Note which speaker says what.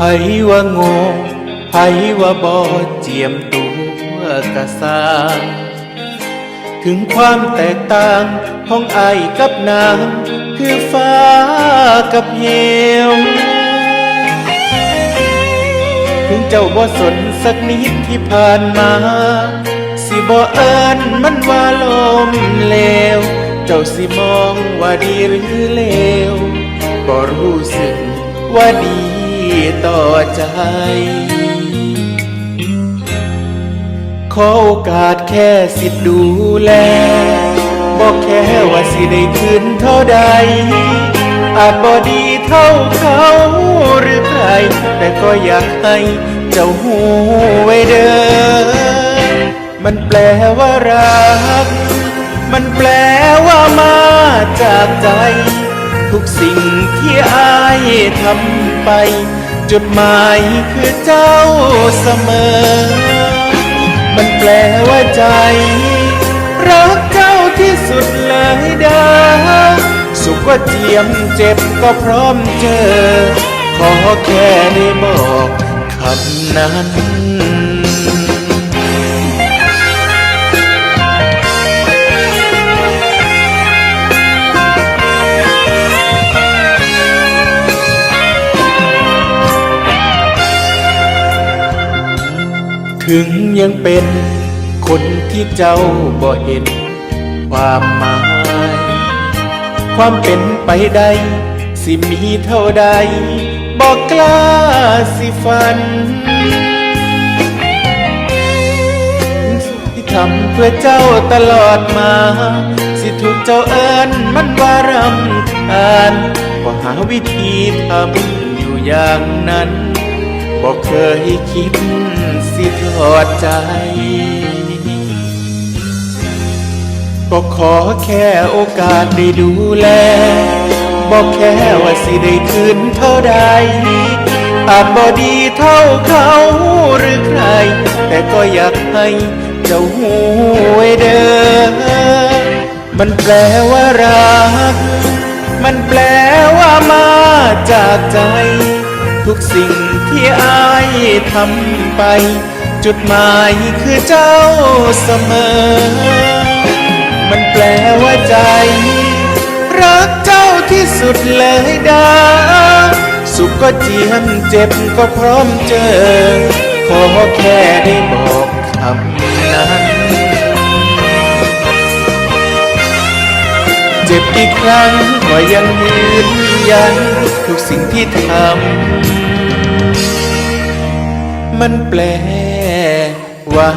Speaker 1: ว่าโง่ไผว่าบอเจียมตัวกะสางถึงความแตกต่างของไอกับนาง คือฟ้ากับเหวถึงเจ้าบ่สนสักนิดที่ผ่านมา สิบ่เอิญมันว่าลมเลว เจ้าสิมองว่าดีหรือเลว ก็รู้สึกว่าดีต่อ ใจ ขอโอกาสแค่สิทธิ์ดูแลบอกแค่ว่าสิได้คืนเท่าใด อาจบ่ดีเท่าเขาหรือใคร แต่ก็อยากให้เจ้าหูไว้เด้อ มันแปลว่ารัก มันแปลว่ามาจากใจ ทุกสิ่งที่อายทำไป จุดหมายคือเจ้าเสมอ มันแปลว่าใจ รักเจ้าที่สุดเลยดา สุขก็เจียมเจ็บก็พร้อมเจอ ขอแค่ได้บอกคำนั้น ถึงยังเป็นคนที่เจ้าบ่เห็นความหมาย ความเป็นไปได้สิมีเท่าใดบอกกล้าสิฝัน ที่ทำเพื่อเจ้าตลอดมา สิถูกเจ้าเอิญมันว่ารำคาญก็หาวิธีทำอยู่อย่างนั้น บอกเคยคิดสิทอดใจ ก็ขอแค่โอกาสได้ดูแล บอกแค่ว่าสิได้คืนเท่าใดอาจบ่ดีเท่าเขาหรือใคร แต่ก็อยากให้เจ้าหูไว้เด้อมันแปลว่ารัก มันแปลว่ามาจากใจ ทุกสิ่งที่อายทำไป จุดหมายคือเจ้าเสมอ มันแปลว่าใจ รักเจ้าที่สุดเลยดา สุขก็เจียมเจ็บก็พร้อมเจอ ขอแค่ได้บอกคำนั้นเจ็บกี่ครั้งก็ยังยืน ยันทุกสิ่งที่ทำ มันแปลว่า